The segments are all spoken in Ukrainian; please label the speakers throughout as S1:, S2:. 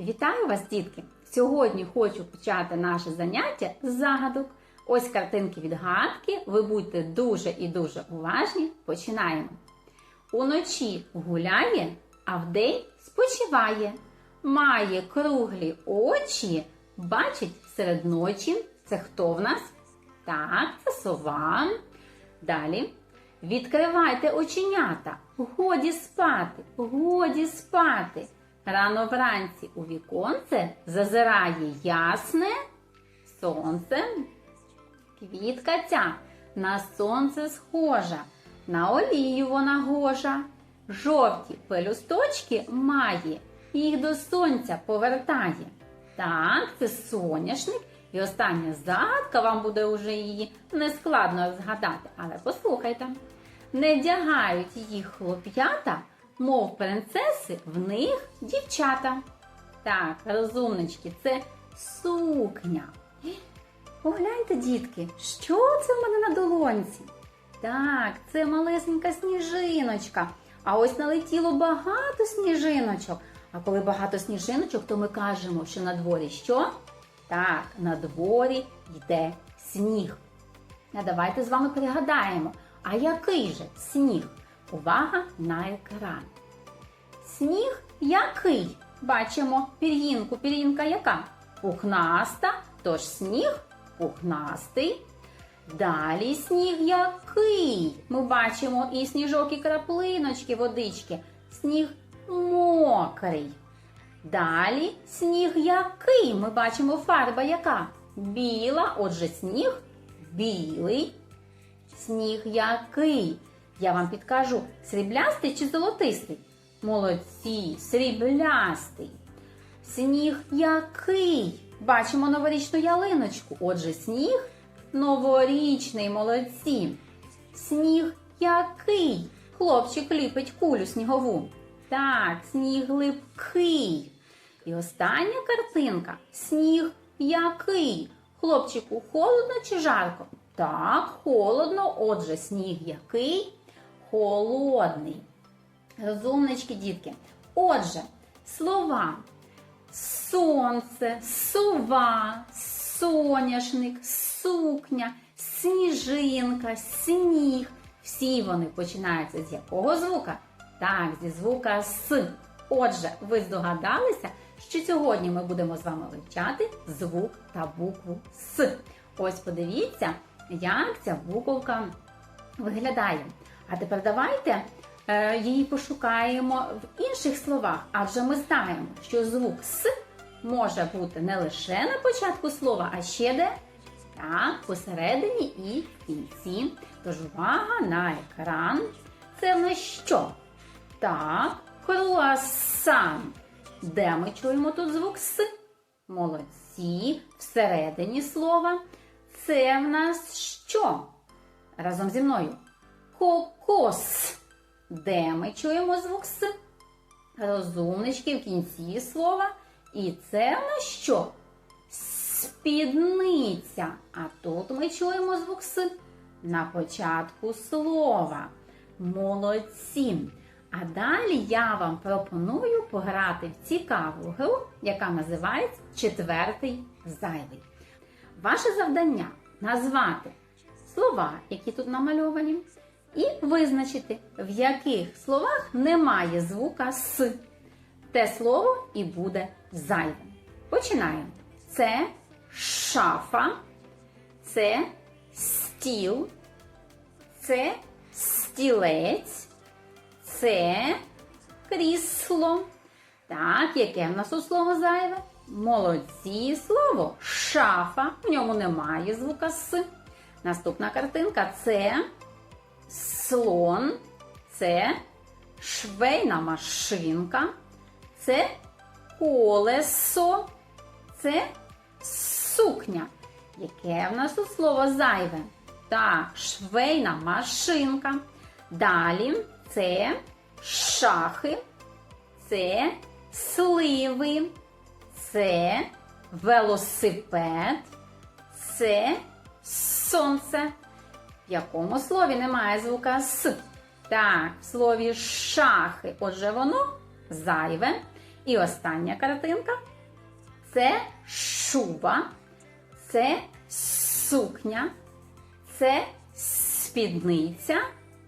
S1: Вітаю вас, дітки! Сьогодні хочу почати наше заняття з загадок. Ось картинки відгадки. Ви будьте дуже і дуже уважні. Починаємо. Уночі гуляє, а вдень спочиває. Має круглі очі, бачить серед ночі. Це хто в нас? Так, це сова. Далі. Відкривайте оченята. Годі спати, годі спати. Рано вранці у віконце зазирає ясне сонце. Квітка ця на сонце схожа, на олію вона гожа. Жовті пелюсточки має, їх до сонця повертає. Так, це соняшник. І остання загадка вам буде уже її нескладно згадати, але послухайте. Не вдягають їх хлоп'ята, мов принцеси, в них дівчата. Так, розумнички, це сукня. Погляньте, дітки, що це в мене на долонці? Так, це малесенька сніжиночка. А ось налетіло багато сніжиночок. А коли багато сніжиночок, то ми кажемо, що на дворі що? Так, на дворі йде сніг. А давайте з вами пригадаємо, а який же сніг? Увага на екран. Сніг який? Бачимо пір'їнку. Пір'їнка яка? Пухнаста, тож сніг пухнастий. Далі сніг який? Ми бачимо і сніжок, і краплиночки водички. Сніг мокрий. Далі сніг який? Ми бачимо фарба яка? Біла, отже, сніг білий. Сніг який? Я вам підкажу, сріблястий чи золотистий? Молодці, сріблястий. Сніг який? Бачимо новорічну ялиночку. Отже, сніг новорічний, молодці. Сніг який? Хлопчик ліпить кулю снігову. Так, сніг липкий. І остання картинка. Сніг який? Хлопчику, холодно чи жарко? Так, холодно. Отже, сніг який? Холодний. Розумнички, дітки. Отже, слова сонце, сова, соняшник, сукня, сніжинка, сніг. Всі вони починаються з якого звука? Так, зі звука С. Отже, ви здогадалися, що сьогодні ми будемо з вами вивчати звук та букву С. Ось подивіться, як ця буковка виглядає. А тепер давайте її пошукаємо в інших словах, адже ми знаємо, що звук С може бути не лише на початку слова, а ще де так, посередині і в кінці. Тож увага на екран. Це в нас що? Так, круасан. Де ми чуємо тут звук С? Молодці. Всередині слова. Це в нас що? Разом зі мною. Кокос. Де ми чуємо звук С? Розумнички в кінці слова. І це в нас що? Спідниця. А тут ми чуємо звук С на початку слова. Молодці. А далі я вам пропоную пограти в цікаву гру, яка називається Четвертий зайвий. Ваше завдання назвати слова, які тут намальовані, і визначити, в яких словах немає звука С. Те слово і буде зайвим. Починаємо. Це шафа, це стіл, це стілець, це крісло. Так, яке в нас у слово зайве? Молодці слово шафа. В ньому немає звука С. Наступна картинка це слон, це швейна машинка, це колесо, це сукня. Яке в нас у слово зайве? Так, швейна машинка. Далі це шахи, це сливи, це велосипед, це сонце. В якому слові немає звука С? Так, в слові шахи. Отже, воно зайве. І остання картинка це шуба, це сукня, це спідниця,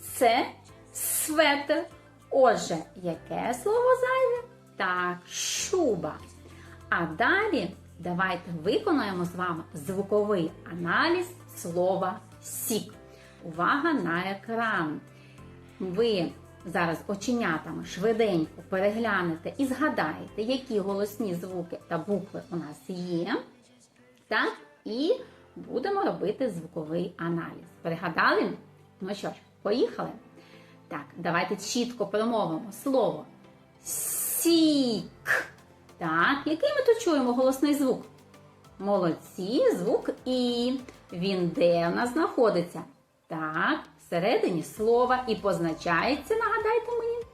S1: це светр. Отже, яке слово зайве? Так, шуба. А далі давайте виконаємо з вами звуковий аналіз слова сік. Увага на екран. Ви зараз оченятами швиденько переглянете і згадаєте, які голосні звуки та букви у нас є. Так? І будемо робити звуковий аналіз. Перегадали? Ну що ж, поїхали? Так, давайте чітко промовимо слово сік. Так, який ми тут чуємо голосний звук? Молодці, звук І. Він де в нас знаходиться? Так, всередині слова і позначається, нагадайте мені.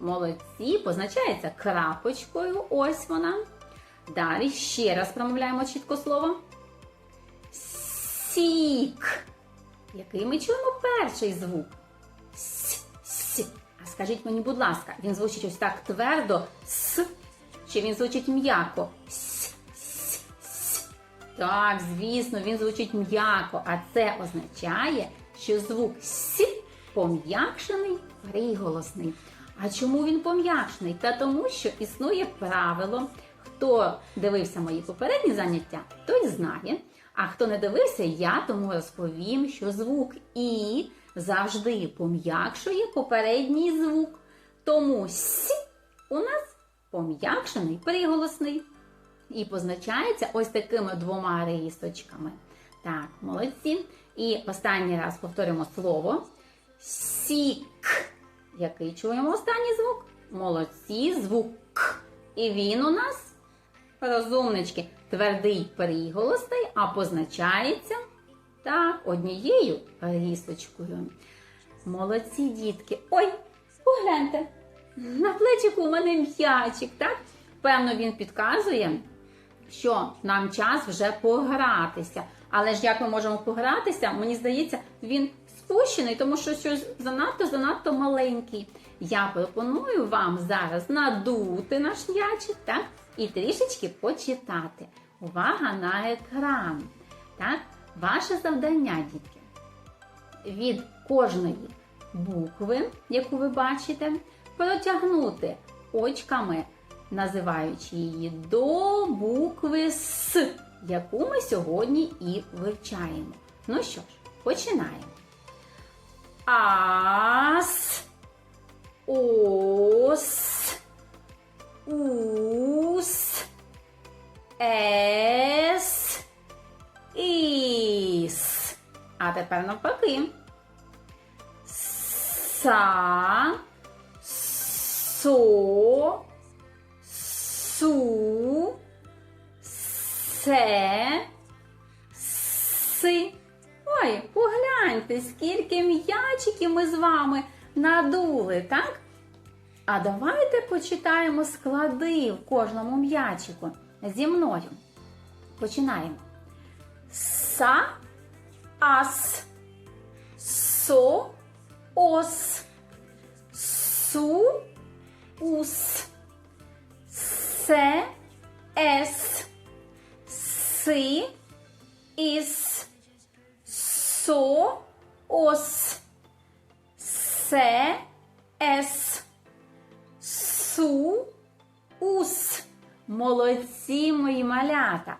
S1: Молодці, позначається крапочкою. Ось вона. Далі ще раз промовляємо чітко слово. Сік. Який ми чуємо перший звук? С, с. А скажіть мені, будь ласка, він звучить ось так твердо с, чи він звучить м'яко? С. Так, звісно, він звучить м'яко, а це означає, що звук с пом'якшений приголосний. А чому він пом'якшений? Та тому, що існує правило. Хто дивився мої попередні заняття, той знає. А хто не дивився, я тому розповім, що звук І завжди пом'якшує попередній звук. Тому С у нас пом'якшений приголосний. І позначається ось такими двома рисочками. Так, молодці. І останній раз повторимо слово сік. Який чуємо останній звук? Молодці, звук К. І він у нас, розумнички, твердий приголосний, а позначається так, однією рисочкою. Молодці дітки. Ой, погляньте, на плечику у мене м'ячик, так? Певно, він підказує, що нам час вже погратися. Але ж як ми можемо погратися, мені здається, він спущений, тому що щось занадто-занадто маленький. Я пропоную вам зараз надути наш м'ячик, так? І трішечки почитати. Увага на екран. Так? Ваше завдання, дітки, від кожної букви, яку ви бачите, протягнути очками, називаючи її до букви С, яку ми сьогодні і вивчаємо. Ну що ж, починаємо. Ас, ос, ус, ес, іс. А тепер навпаки. Са, со, су, се, си. Ой, погляньте, скільки м'ячиків ми з вами надули, так? А давайте почитаємо склади в кожному м'ячику зі мною. Починаємо. Са, ас, со, ос, су, ус, се, ес, си, іс, со, ос, се, ес, су, ус. Молодці мої малята!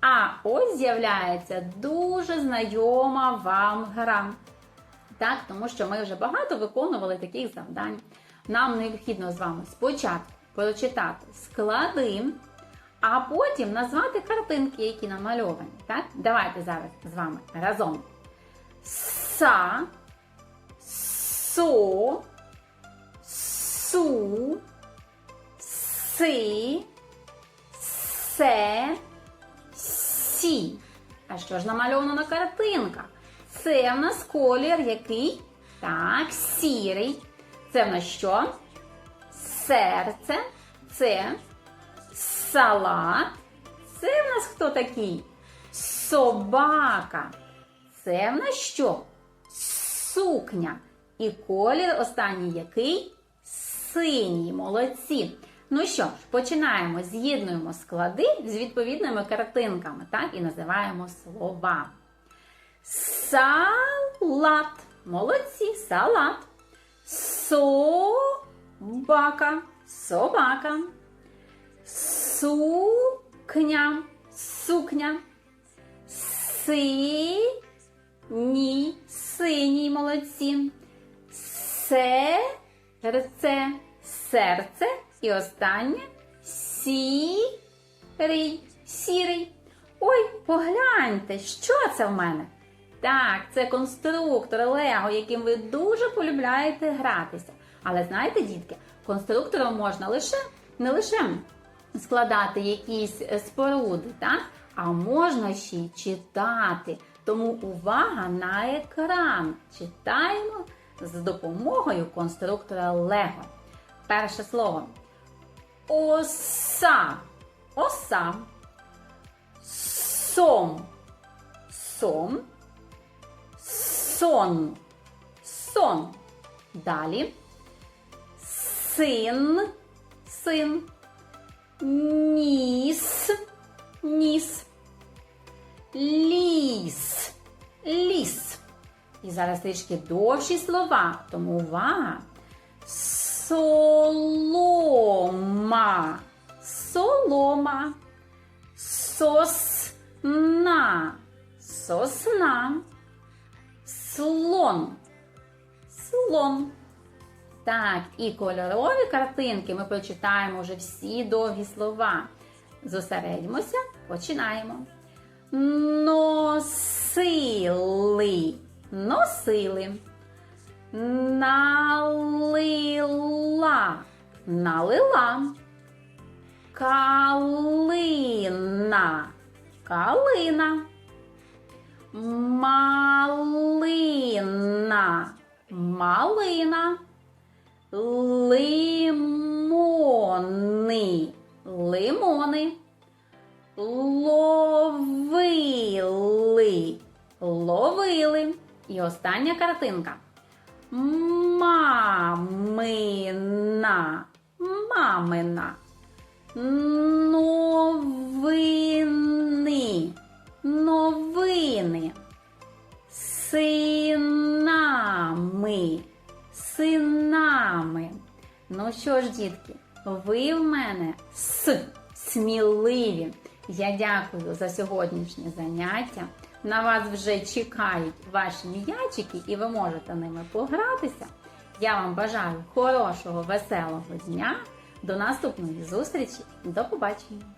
S1: А ось з'являється дуже знайома вам гра. Так, тому що ми вже багато виконували таких завдань. Нам необхідно з вами спочатку прочитати склади, а потім назвати картинки, які намальовані. Так? Давайте зараз з вами разом. Са, со, су, си, се, сі. А що ж намальовано на картинках? Це в нас колір який? Так, сірий. Це в нас що? Серце. Це салат. Це в нас хто такий? Собака. Це в нас що? Сукня. І колір останній який? Синій. Молодці. Ну що починаємо, з'єднуємо склади з відповідними картинками, так, і називаємо слова. Салат. Молодці, салат. Собака. Собака. Сукня. Сукня. Синій. Синій, молодці. Серце. Серце. І останнє сірий. Сірий. Ой, погляньте, що це в мене? Так, це конструктор Лего, яким ви дуже полюбляєте гратися. Але знаєте, дітки, конструктором можна лише не лише складати якісь е, споруди, так? а можна ще й читати. Тому увага на екран. Читаємо з допомогою конструктора Лего. Перше слово. Оса. Оса. Сом. Сом. Сон. Сон. Далі. Син. Син. Ніс. Ніс. Ліс. Ліс. І зараз трішки довші слова, тому увага. Солома. Солома. Сосна. Сосна. Слон. Слон. Так, і кольорові картинки ми прочитаємо вже всі довгі слова. Зосередьмося, починаємо. Носили. Носили. Налила. Налила. Калина. Калина. Малина. Малина. Лимони. Лимони. Ловили. Ловили. І остання картинка. Мамина. Мамина. Новини. Новини. Синами. Синами. Ну що ж, дітки, ви в мене с сміливі. Я дякую за сьогоднішнє заняття. На вас вже чекають ваші м'ячики, і ви можете ними погратися. Я вам бажаю хорошого, веселого дня. До наступної зустрічі. До побачення!